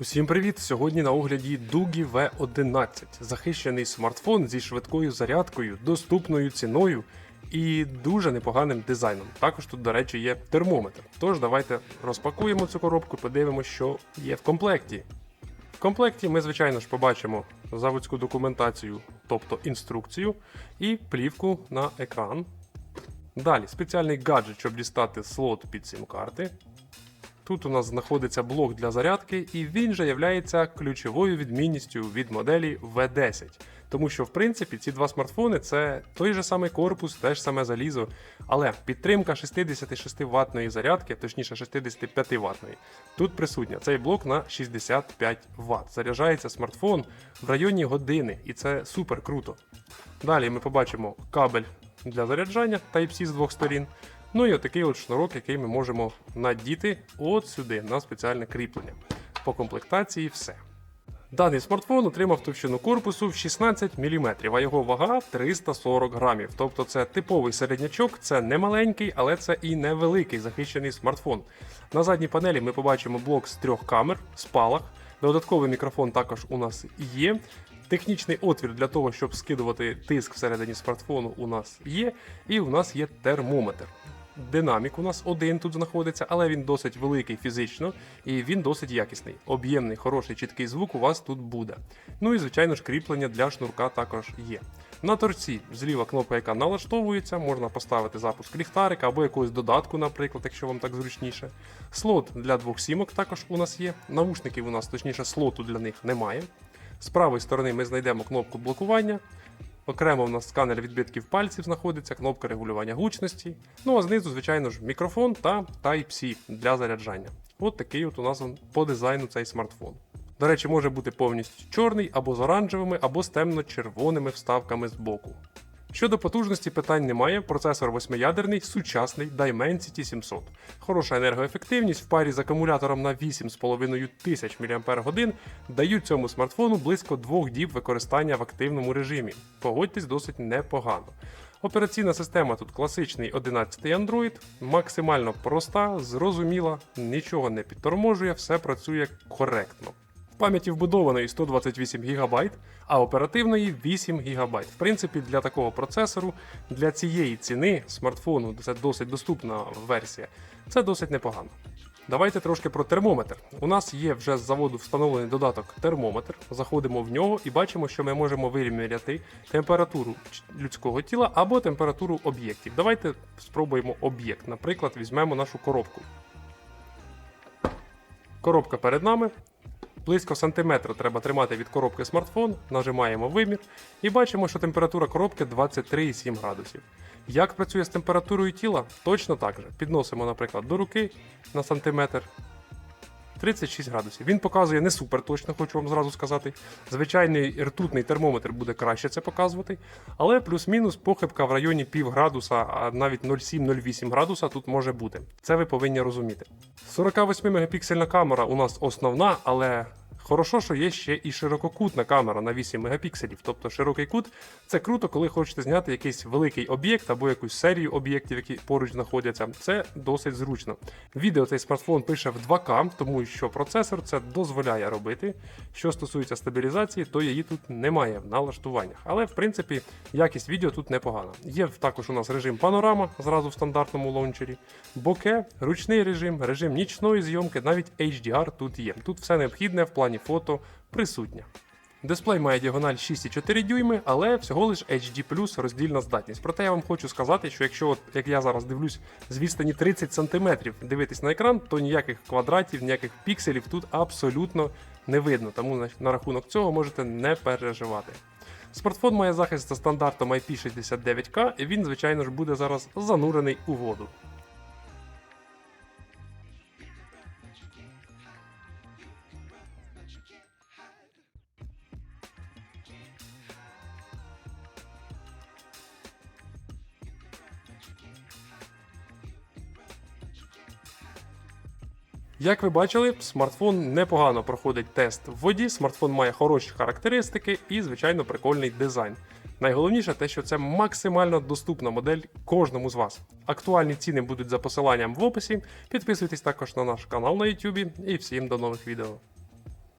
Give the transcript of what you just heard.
Усім привіт! Сьогодні на огляді Дугі V11. Захищений смартфон зі швидкою зарядкою, доступною ціною і дуже непоганим дизайном. Також тут, до речі, є термометр. Тож давайте розпакуємо цю коробку, подивимося, що є в комплекті. В комплекті ми, звичайно ж, побачимо заводську документацію, тобто інструкцію, і плівку на екран. Далі спеціальний гаджет, щоб дістати слот під сім-карти. Тут у нас знаходиться блок для зарядки, і він же є ключовою відмінністю від моделі V10. Тому що, в принципі, ці два смартфони це той же самий корпус, те ж саме залізо. Але підтримка 66 ваттної зарядки, точніше 65 ваттної, тут присутня. Цей блок на 65 Вт. Заряджається смартфон в районі години, і це супер круто. Далі ми побачимо кабель для заряджання Type-C з двох сторін. Ну і отакий от шнурок, який ми можемо надіти от сюди на спеціальне кріплення. По комплектації все. Даний смартфон отримав товщину корпусу в 16 мм, а його вага 340 грамів. Тобто це типовий середнячок, це не маленький, але це і невеликий захищений смартфон. На задній панелі ми побачимо блок з трьох камер, спалах. Додатковий мікрофон також у нас є. Технічний отвір для того, щоб скидувати тиск всередині смартфону, у нас є, і у нас є термометр. Динамік у нас один тут знаходиться, але він досить великий фізично і він досить якісний. Об'ємний, хороший, чіткий звук у вас тут буде. Ну і звичайно ж кріплення для шнурка також є. На торці зліва кнопка, яка налаштовується, можна поставити запуск ліхтарика або якогось додатку, наприклад, якщо вам так зручніше. Слот для двох сімок також у нас є. Навушників у нас, точніше, слоту для них немає. З правої сторони ми знайдемо кнопку блокування. Окремо в нас сканер відбитків пальців знаходиться, кнопка регулювання гучності. Ну а знизу, звичайно ж, мікрофон та Type-C для заряджання. От такий от у нас по дизайну цей смартфон. До речі, може бути повністю чорний або з оранжевими, або з темно-червоними вставками з боку. Щодо потужності питань немає. Процесор восьмиядерний, сучасний Dimensity 700. Хороша енергоефективність в парі з акумулятором на 8,5 тисяч мАч дають цьому смартфону близько 2 діб використання в активному режимі. Погодьтесь, досить непогано. Операційна система тут класичний 11 Android, максимально проста, зрозуміла, нічого не підторможує, все працює коректно. Пам'яті вбудованої 128 ГБ, а оперативної 8 ГБ. В принципі, для такого процесору, для цієї ціни смартфону, це досить доступна версія, це досить непогано. Давайте трошки про термометр. У нас є вже з заводу встановлений додаток термометр. Заходимо в нього і бачимо, що ми можемо виміряти температуру людського тіла або температуру об'єктів. Давайте спробуємо об'єкт. Наприклад, візьмемо нашу коробку. Коробка перед нами. Близько сантиметра треба тримати від коробки смартфон, нажимаємо вимір і бачимо, що температура коробки 23,7 градусів. Як працює з температурою тіла? Точно так же. Підносимо, наприклад, до руки на сантиметр. 36 градусів. Він показує не супер точно, хочу вам зразу сказати. Звичайний ртутний термометр буде краще це показувати, але плюс-мінус похибка в районі пів градуса, а навіть 0,7-0,8 градуса тут може бути. Це ви повинні розуміти. 48 мегапіксельна камера у нас основна, але Хорошо, що є ще і ширококутна камера на 8 мегапікселів. Тобто широкий кут це круто, коли хочете зняти якийсь великий об'єкт або якусь серію об'єктів, які поруч знаходяться. Це досить зручно. Відео цей смартфон пише в 2К, тому що процесор це дозволяє робити. Що стосується стабілізації, то її тут немає в налаштуваннях. Але в принципі якість відео тут непогана. Є також у нас режим панорама зразу в стандартному лаунчері, боке, ручний режим, режим нічної зйомки, навіть HDR тут є. Тут все необхідне в плані фото присутня. Дисплей має діагональ 6,4 дюйми, але всього лиш HD роздільна здатність. Проте я вам хочу сказати, що якщо, от, як я зараз дивлюсь, з відстані 30 см дивитись на екран, то ніяких квадратів, ніяких пікселів тут абсолютно не видно. Тому на рахунок цього можете не переживати. Смартфон має захист за стандартом IP69K, і він, звичайно ж, буде зараз занурений у воду. Як ви бачили, смартфон непогано проходить тест в воді. Смартфон має хороші характеристики і, звичайно, прикольний дизайн. Найголовніше те, що це максимально доступна модель кожному з вас. Актуальні ціни будуть за посиланням в описі. Підписуйтесь також на наш канал на YouTube і всім до нових відео.